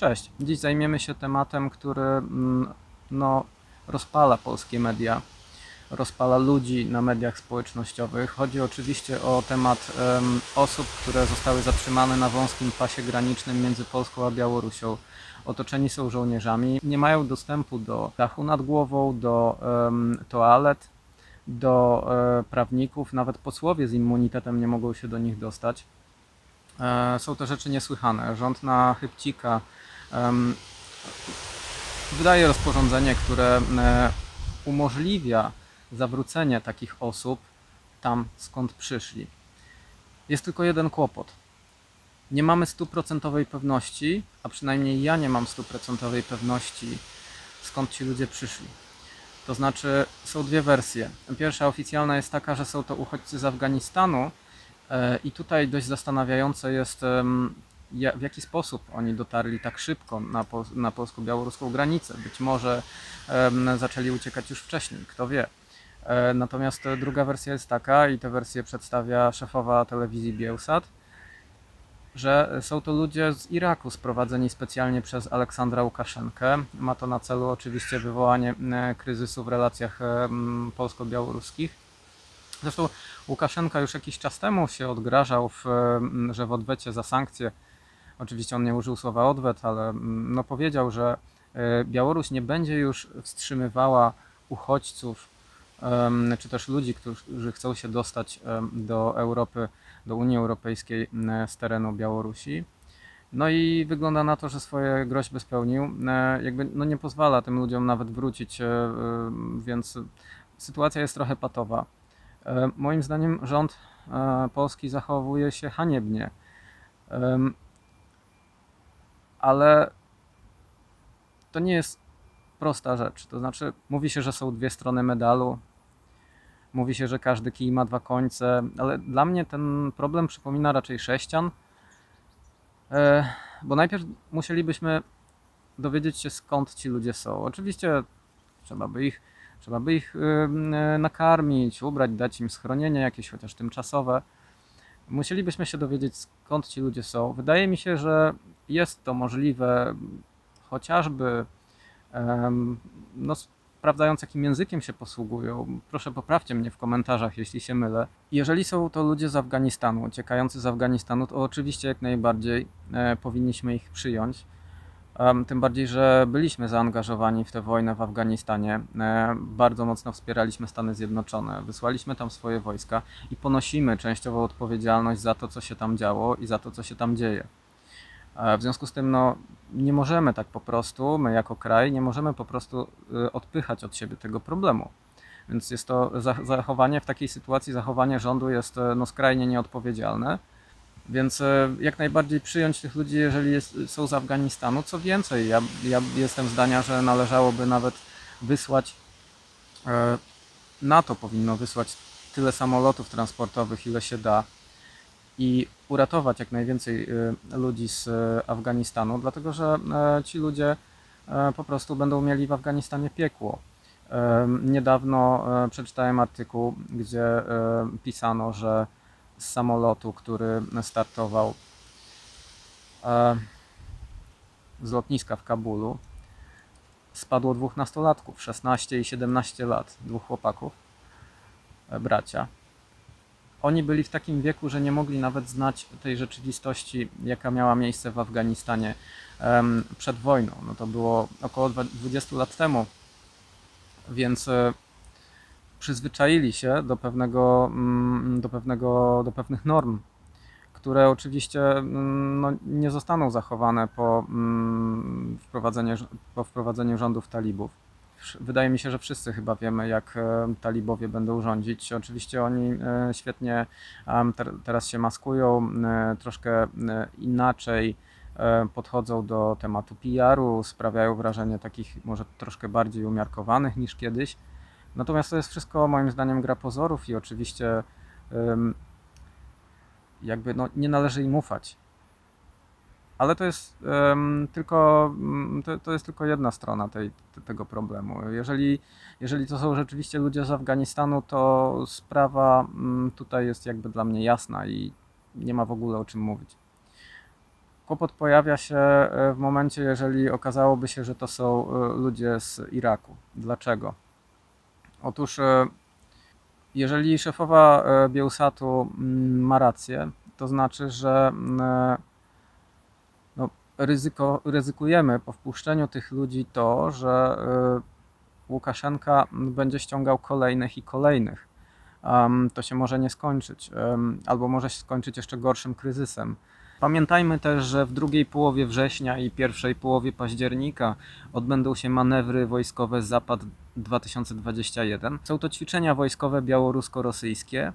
Cześć. Dziś zajmiemy się tematem, który mm, no, rozpala polskie media, rozpala ludzi na mediach społecznościowych. Chodzi oczywiście o temat em, osób, które zostały zatrzymane na wąskim pasie granicznym między Polską a Białorusią. Otoczeni są żołnierzami, nie mają dostępu do dachu nad głową, do em, toalet, do e, prawników, nawet posłowie z immunitetem nie mogą się do nich dostać. E, Są to rzeczy niesłychane. Rząd na chybcika wydaje rozporządzenie, które e, umożliwia zawrócenie takich osób tam, skąd przyszli. Jest tylko jeden kłopot. Nie mamy stuprocentowej pewności, a przynajmniej ja nie mam stuprocentowej pewności, skąd ci ludzie przyszli. To znaczy, są dwie wersje. Pierwsza oficjalna jest taka, że są to uchodźcy z Afganistanu, E, I tutaj dość zastanawiające jest, w jaki sposób oni dotarli tak szybko na, pol- na polsko-białoruską granicę. Być może em, zaczęli uciekać już wcześniej, kto wie. E, Natomiast druga wersja jest taka, i tę wersję przedstawia szefowa telewizji Bielsat, że są to ludzie z Iraku sprowadzeni specjalnie przez Aleksandra Łukaszenkę. Ma to na celu oczywiście wywołanie kryzysu w relacjach polsko-białoruskich. Zresztą Łukaszenka już jakiś czas temu się odgrażał, w, że w odwecie za sankcje, oczywiście on nie użył słowa odwet, ale mm, no powiedział, że e, Białoruś nie będzie już wstrzymywała uchodźców, czy też ludzi, którzy chcą się dostać do Europy, do Unii Europejskiej z terenu Białorusi. No i wygląda na to, że swoje groźby spełnił. E, Jakby no nie pozwala tym ludziom nawet wrócić, e, więc sytuacja jest trochę patowa. Moim zdaniem rząd polski zachowuje się haniebnie. Ale to nie jest prosta rzecz. To znaczy, mówi się, że są dwie strony medalu. Mówi się, że każdy kij ma dwa końce, ale dla mnie ten problem przypomina raczej sześcian. E, Bo najpierw musielibyśmy dowiedzieć się, skąd ci ludzie są. Oczywiście trzeba by ich Trzeba by ich e, nakarmić, ubrać, dać im schronienie jakieś, chociaż tymczasowe. Musielibyśmy się dowiedzieć, skąd ci ludzie są. Wydaje mi się, że jest to możliwe chociażby no, sprawdzając, jakim językiem się posługują. Proszę poprawcie mnie w komentarzach, jeśli się mylę. Jeżeli są to ludzie z Afganistanu, uciekający z Afganistanu, to oczywiście jak najbardziej e, powinniśmy ich przyjąć. Tym bardziej, że byliśmy zaangażowani w tę wojnę w Afganistanie. E, Bardzo mocno wspieraliśmy Stany Zjednoczone. Wysłaliśmy tam swoje wojska i ponosimy częściową odpowiedzialność za to, co się tam działo i za to, co się tam dzieje. E, W związku z tym, no, nie możemy tak po prostu, my jako kraj, nie możemy po prostu y, odpychać od siebie tego problemu. Więc jest to za- zachowanie w takiej sytuacji, zachowanie rządu jest e, no, skrajnie nieodpowiedzialne. Więc e, jak najbardziej przyjąć tych ludzi, jeżeli jest, są z Afganistanu. Co więcej, ja, ja jestem zdania, że należałoby nawet wysłać, e, NATO powinno wysłać tyle samolotów transportowych, ile się da i uratować jak najwięcej e, ludzi z Afganistanu, dlatego że ci ludzie po prostu będą mieli w Afganistanie piekło. Niedawno przeczytałem artykuł, gdzie pisano, że z samolotu, który startował e, z lotniska w Kabulu, spadło dwóch nastolatków, 16 i 17 lat, dwóch chłopaków, e, bracia. Oni byli w takim wieku, że nie mogli nawet znać tej rzeczywistości, jaka miała miejsce w Afganistanie przed wojną. No to było około dwa- 20 lat temu, więc e, przyzwyczaili się do pewnego, mm, do pewnego, do pewnych norm, które oczywiście mm, no, nie zostaną zachowane po, mm, wprowadzeniu, po wprowadzeniu rządów talibów. Wydaje mi się, że wszyscy chyba wiemy, jak e, talibowie będą rządzić. Oczywiście oni e, świetnie teraz się maskują, e, troszkę inaczej podchodzą do tematu PR-u, sprawiają wrażenie takich może troszkę bardziej umiarkowanych niż kiedyś. Natomiast to jest wszystko moim zdaniem gra pozorów i oczywiście jakby no, nie należy im ufać. Ale to jest tylko ym, to, to jest tylko jedna strona tej, te- tego problemu. Jeżeli, jeżeli to są rzeczywiście ludzie z Afganistanu, to sprawa ym, tutaj jest jakby dla mnie jasna i nie ma w ogóle o czym mówić. Kłopot pojawia się e, w momencie, jeżeli okazałoby się, że to są e, ludzie z Iraku. Dlaczego? Otóż, e, jeżeli szefowa e, Bielsatu mm, ma rację, to znaczy, że mm, e, no, ryzyko, ryzykujemy po wpuszczeniu tych ludzi to, że Łukaszenka będzie ściągał kolejnych i kolejnych. To się może nie skończyć, albo może się skończyć jeszcze gorszym kryzysem. Pamiętajmy też, że w drugiej połowie września i pierwszej połowie października odbędą się manewry wojskowe Zapad 2021. Są to ćwiczenia wojskowe białorusko-rosyjskie.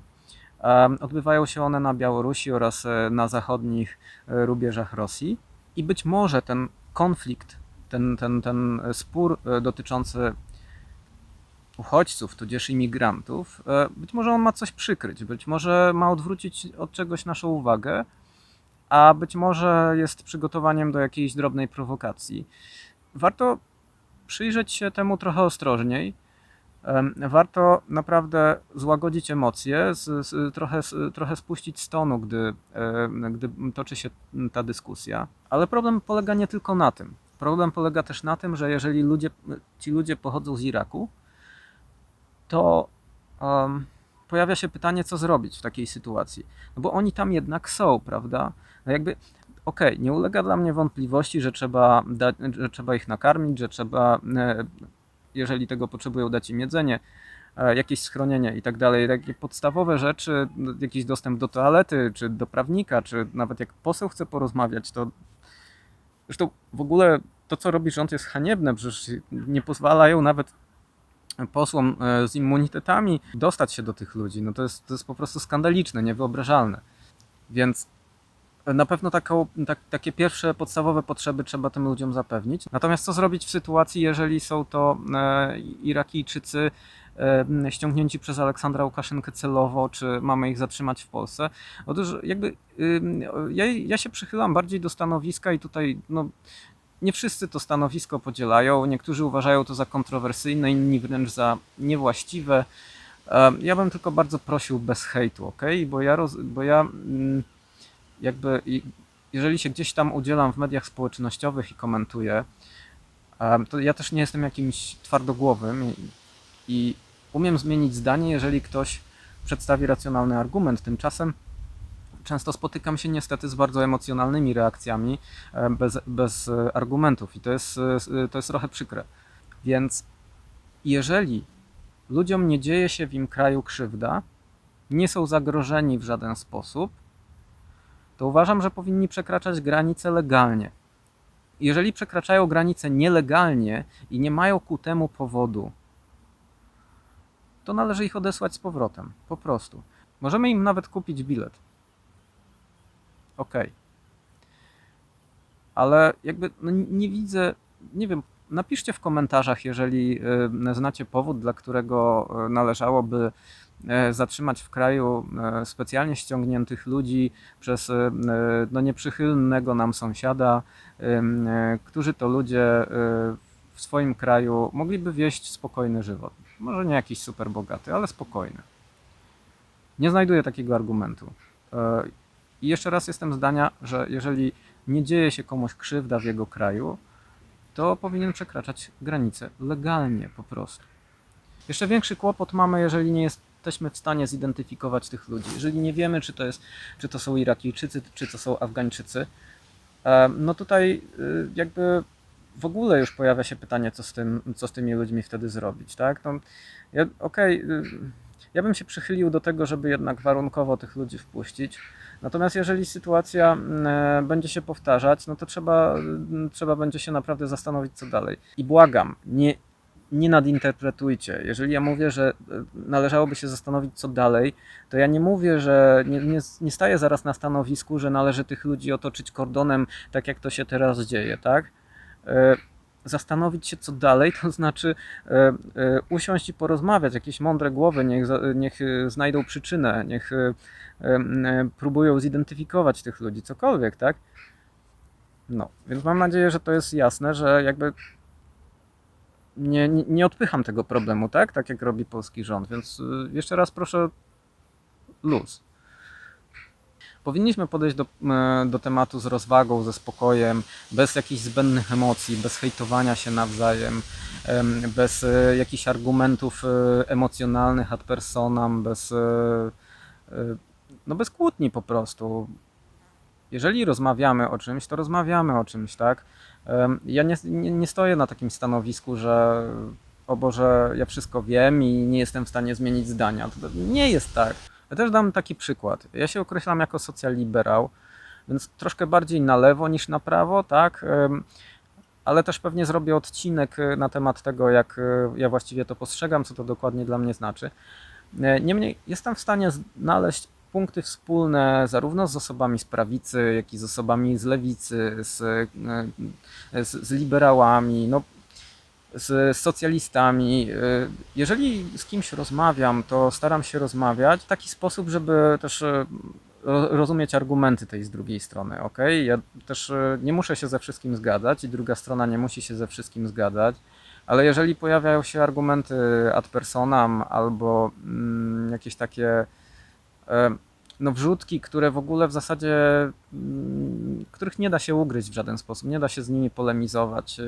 Odbywają się one na Białorusi oraz e, na zachodnich e, rubieżach Rosji. I być może ten konflikt, ten, ten, ten spór e, dotyczący uchodźców, tudzież imigrantów, być może on ma coś przykryć, być może ma odwrócić od czegoś naszą uwagę, a być może jest przygotowaniem do jakiejś drobnej prowokacji. Warto przyjrzeć się temu trochę ostrożniej. Warto naprawdę złagodzić emocje, z, z, trochę, z, trochę spuścić z tonu, gdy, gdy toczy się ta dyskusja. Ale problem polega nie tylko na tym. Problem polega też na tym, że jeżeli ludzie, ci ludzie pochodzą z Iraku, to em, pojawia się pytanie, co zrobić w takiej sytuacji. No bo oni tam jednak są, prawda? No jakby, okej, nie ulega dla mnie wątpliwości, że trzeba, dać, że trzeba ich nakarmić, że trzeba, e, jeżeli tego potrzebują, dać im jedzenie, e, jakieś schronienie i tak dalej. Takie podstawowe rzeczy, jakiś dostęp do toalety, czy do prawnika, czy nawet jak poseł chce porozmawiać, to zresztą w ogóle to, co robi rząd jest haniebne, przecież nie pozwalają nawet posłom e, z immunitetami dostać się do tych ludzi. No to jest, to jest po prostu skandaliczne, niewyobrażalne. Więc na pewno taką, tak, takie pierwsze podstawowe potrzeby trzeba tym ludziom zapewnić. Natomiast co zrobić w sytuacji, jeżeli są to e, Irakijczycy e, ściągnięci przez Aleksandra Łukaszenkę celowo, czy mamy ich zatrzymać w Polsce? Otóż jakby ja, ja się przychylam bardziej do stanowiska i tutaj no, nie wszyscy to stanowisko podzielają. Niektórzy uważają to za kontrowersyjne, inni wręcz za niewłaściwe. Em, Ja bym tylko bardzo prosił bez hejtu, ok? Bo ja, roz, bo ja mm, jakby, jeżeli się gdzieś tam udzielam w mediach społecznościowych i komentuję, to ja też nie jestem jakimś twardogłowym i, umiem zmienić zdanie, jeżeli ktoś przedstawi racjonalny argument. Tymczasem często spotykam się niestety z bardzo emocjonalnymi reakcjami e, bez, bez e, argumentów i to jest, e, s- to jest trochę przykre. Więc jeżeli ludziom nie dzieje się w im kraju krzywda, nie są zagrożeni w żaden sposób, to uważam, że powinni przekraczać granice legalnie. Jeżeli przekraczają granice nielegalnie i nie mają ku temu powodu, to należy ich odesłać z powrotem. Po prostu. Możemy im nawet kupić bilet. Okej. Ale jakby no, nie widzę, nie wiem, napiszcie w komentarzach, jeżeli y, znacie powód, dla którego y, należałoby zatrzymać w kraju y, specjalnie ściągniętych ludzi przez y, no, nieprzychylnego nam sąsiada, którzy to ludzie w swoim kraju mogliby wieść spokojny żywot. Może nie jakiś super bogaty, ale spokojny. Nie znajduję takiego argumentu. I jeszcze raz jestem zdania, że jeżeli nie dzieje się komuś krzywda w jego kraju, to powinien przekraczać granice legalnie po prostu. Jeszcze większy kłopot mamy, jeżeli nie jesteśmy w stanie zidentyfikować tych ludzi. Jeżeli nie wiemy, czy to, jest, czy to są Irakijczycy, czy to są Afgańczycy, e, no tutaj y, jakby w ogóle już pojawia się pytanie, co z, tym, co z tymi ludźmi wtedy zrobić, tak? No, ja, okej, y, ja bym się przychylił do tego, żeby jednak warunkowo tych ludzi wpuścić. Natomiast jeżeli sytuacja e, będzie się powtarzać, no to trzeba, trzeba będzie się naprawdę zastanowić, co dalej. I błagam, nie, nie nadinterpretujcie. Jeżeli ja mówię, że e, należałoby się zastanowić, co dalej, to ja nie mówię, że nie, nie, nie staję zaraz na stanowisku, że należy tych ludzi otoczyć kordonem, tak jak to się teraz dzieje, tak? E, Zastanowić się, co dalej, to znaczy e, usiąść i porozmawiać. Jakieś mądre głowy niech, niech znajdą przyczynę, niech próbują zidentyfikować tych ludzi, cokolwiek, tak? No, więc mam nadzieję, że to jest jasne, że jakby nie, nie, nie odpycham tego problemu, tak? Tak jak robi polski rząd, więc y, jeszcze raz proszę luz. Powinniśmy podejść do, e, do tematu z rozwagą, ze spokojem, bez jakichś zbędnych emocji, bez hejtowania się nawzajem, em, bez e, jakichś argumentów emocjonalnych ad personam, bez, no bez kłótni po prostu. Jeżeli rozmawiamy o czymś, to rozmawiamy o czymś, tak? Ja nie, nie, nie stoję na takim stanowisku, że o Boże, ja wszystko wiem i nie jestem w stanie zmienić zdania. To nie jest tak. Ja też dam taki przykład. Ja się określam jako socjaliberał, więc troszkę bardziej na lewo niż na prawo, tak? Ale też pewnie zrobię odcinek e, na temat tego, jak e, ja właściwie to postrzegam, co to dokładnie dla mnie znaczy. E, Niemniej jestem w stanie znaleźć punkty wspólne zarówno z osobami z prawicy, jak i z osobami z lewicy, z, e, z, z liberałami, no, z socjalistami. E, Jeżeli z kimś rozmawiam, to staram się rozmawiać w taki sposób, żeby też e, ro- rozumieć argumenty tej z drugiej strony, ok? Ja też nie muszę się ze wszystkim zgadzać i druga strona nie musi się ze wszystkim zgadzać, ale jeżeli pojawiają się argumenty ad personam albo mm, jakieś takie no, wrzutki, które w ogóle w zasadzie, mm, których nie da się ugryźć w żaden sposób, nie da się z nimi polemizować.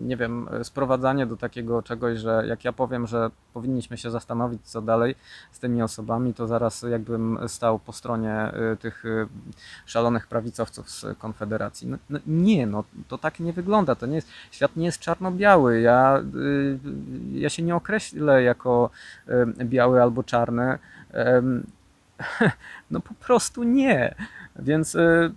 Nie wiem, sprowadzanie do takiego czegoś, że jak ja powiem, że powinniśmy się zastanowić, co dalej z tymi osobami, to zaraz jakbym stał po stronie y, tych y, szalonych prawicowców z Konfederacji. No, no, nie, no to tak nie wygląda. To nie jest, świat nie jest czarno-biały. Ja, y, ja się nie określę jako biały albo czarny. No po prostu nie. Więc y,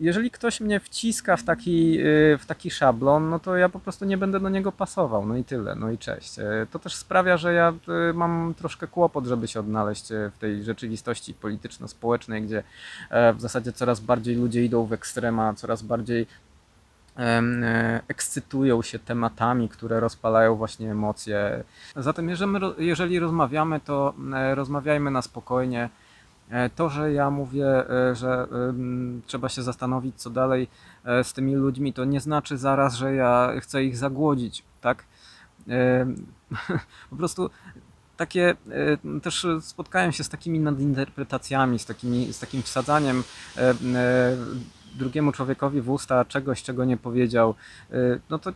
jeżeli ktoś mnie wciska w taki, y, w taki szablon, no to ja po prostu nie będę do niego pasował. No i tyle, no i cześć. Y, To też sprawia, że ja mam troszkę kłopot, żeby się odnaleźć w tej rzeczywistości polityczno-społecznej, gdzie e, w zasadzie coraz bardziej ludzie idą w ekstrema, coraz bardziej e, ekscytują się tematami, które rozpalają właśnie emocje. Zatem jeżeli, jeżeli rozmawiamy, to e, rozmawiajmy na spokojnie. E, To, że ja mówię, e, że trzeba się zastanowić, co dalej e, z tymi ludźmi, to nie znaczy zaraz, że ja chcę ich zagłodzić, tak? Po prostu takie też spotkałem się z takimi nadinterpretacjami, z, takimi, z takim wsadzaniem drugiemu człowiekowi w usta czegoś, czego nie powiedział. No to,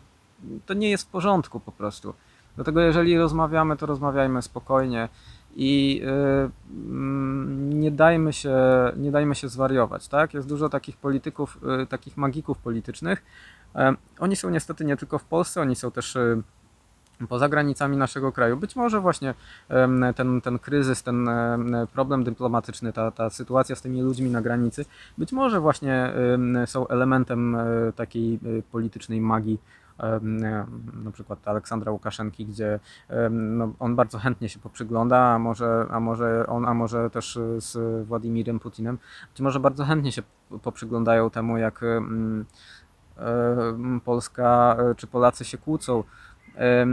to nie jest w porządku po prostu. Dlatego jeżeli rozmawiamy, to rozmawiajmy spokojnie i y, mm, nie dajmy się, nie dajmy się zwariować, tak? Jest dużo takich polityków, y, takich magików politycznych. E, Oni są niestety nie tylko w Polsce, oni są też y, poza granicami naszego kraju. Być może właśnie ten, ten kryzys, ten em, problem dyplomatyczny, ta, ta sytuacja z tymi ludźmi na granicy, być może właśnie są elementem takiej politycznej magii na przykład Aleksandra Łukaszenki, gdzie no, on bardzo chętnie się poprzygląda, a może, a może on, a może też z Władimirem Putinem, być może bardzo chętnie się poprzyglądają temu, jak Polska e, czy Polacy się kłócą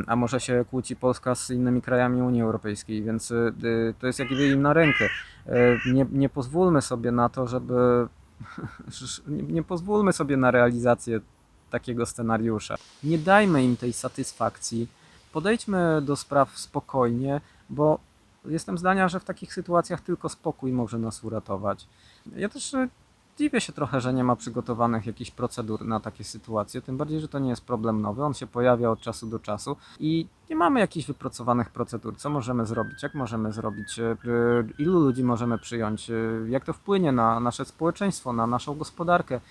a może się kłóci Polska z innymi krajami Unii Europejskiej, więc y, y, to jest jakby im na rękę. E, Nie, nie pozwólmy sobie na to, żeby. Nie pozwólmy sobie na realizację takiego scenariusza. Nie dajmy im tej satysfakcji. Podejdźmy do spraw spokojnie, bo jestem zdania, że w takich sytuacjach tylko spokój może nas uratować. Ja też y, dziwię się trochę, że nie ma przygotowanych jakichś procedur na takie sytuacje, tym bardziej, że to nie jest problem nowy, on się pojawia od czasu do czasu i nie mamy jakichś wypracowanych procedur. Co możemy zrobić, jak możemy zrobić, y, ilu ludzi możemy przyjąć, y, jak to wpłynie na nasze społeczeństwo, na naszą gospodarkę.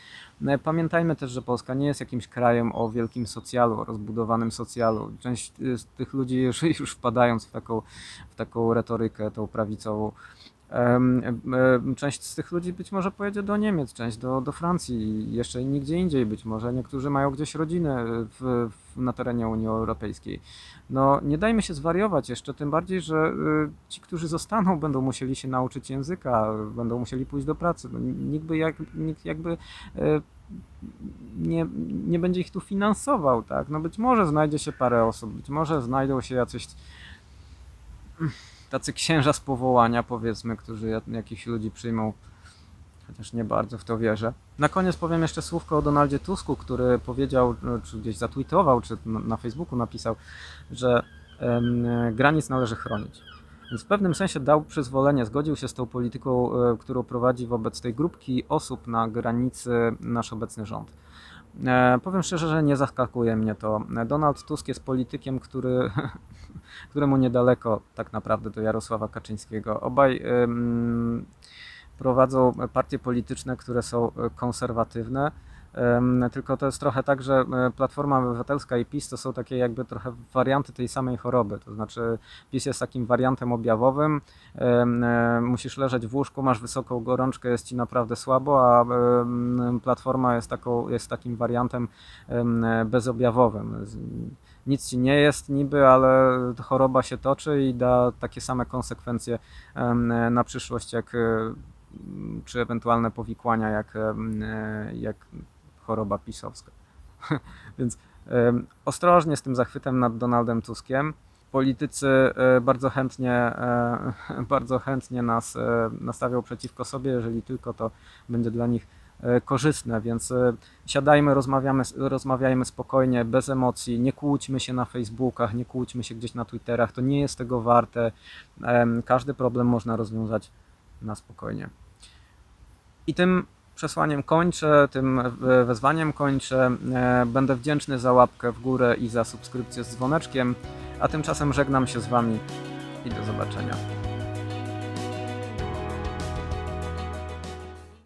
No, Pamiętajmy też, że Polska nie jest jakimś krajem o wielkim socjalu, o rozbudowanym socjalu. Część z tych ludzi już, już wpadając w taką, w taką retorykę, tą prawicową, Część z tych ludzi być może pojedzie do Niemiec, część do, do Francji, jeszcze nigdzie indziej być może. Niektórzy mają gdzieś rodzinę w, w, na terenie Unii Europejskiej. No nie dajmy się zwariować jeszcze, tym bardziej, że y, ci, którzy zostaną, będą musieli się nauczyć języka, będą musieli pójść do pracy. No, nikt by jak, nikt jakby y, nie, nie będzie ich tu finansował, tak? No być może znajdzie się parę osób, być może znajdą się jacyś tacy księża z powołania, powiedzmy, którzy jak- jakichś ludzi przyjmą, chociaż nie bardzo w to wierzę. Na koniec powiem jeszcze słówko o Donaldzie Tusku, który powiedział, no, czy gdzieś zatweetował, czy na Facebooku napisał, że granic należy chronić. Więc w pewnym sensie dał przyzwolenie, zgodził się z tą polityką, e, którą prowadzi wobec tej grupki osób na granicy nasz obecny rząd. E, Powiem szczerze, że nie zaskakuje mnie to. Donald Tusk jest politykiem, który, któremu niedaleko tak naprawdę do Jarosława Kaczyńskiego. Obaj prowadzą partie polityczne, które są e, konserwatywne. Tylko to jest trochę tak, że e, Platforma Obywatelska i PiS to są takie jakby trochę warianty tej samej choroby. To znaczy PiS jest takim wariantem objawowym, e, musisz leżeć w łóżku, masz wysoką gorączkę, jest ci naprawdę słabo, a Platforma jest, taką, jest takim wariantem em, e, bezobjawowym. Nic ci nie jest niby, ale choroba się toczy i da takie same konsekwencje na przyszłość, jak czy ewentualne powikłania, jak, jak choroba pisowska. Więc ostrożnie z tym zachwytem nad Donaldem Tuskiem. Politycy e, bardzo chętnie, e, bardzo chętnie nas e, nastawią przeciwko sobie, jeżeli tylko to będzie dla nich korzystne, więc siadajmy, rozmawiamy, rozmawiajmy spokojnie, bez emocji, nie kłóćmy się na Facebookach, nie kłóćmy się gdzieś na Twitterach, to nie jest tego warte. Każdy problem można rozwiązać na spokojnie. I tym przesłaniem kończę, tym wezwaniem kończę. E, Będę wdzięczny za łapkę w górę i za subskrypcję z dzwoneczkiem, a tymczasem żegnam się z Wami i do zobaczenia.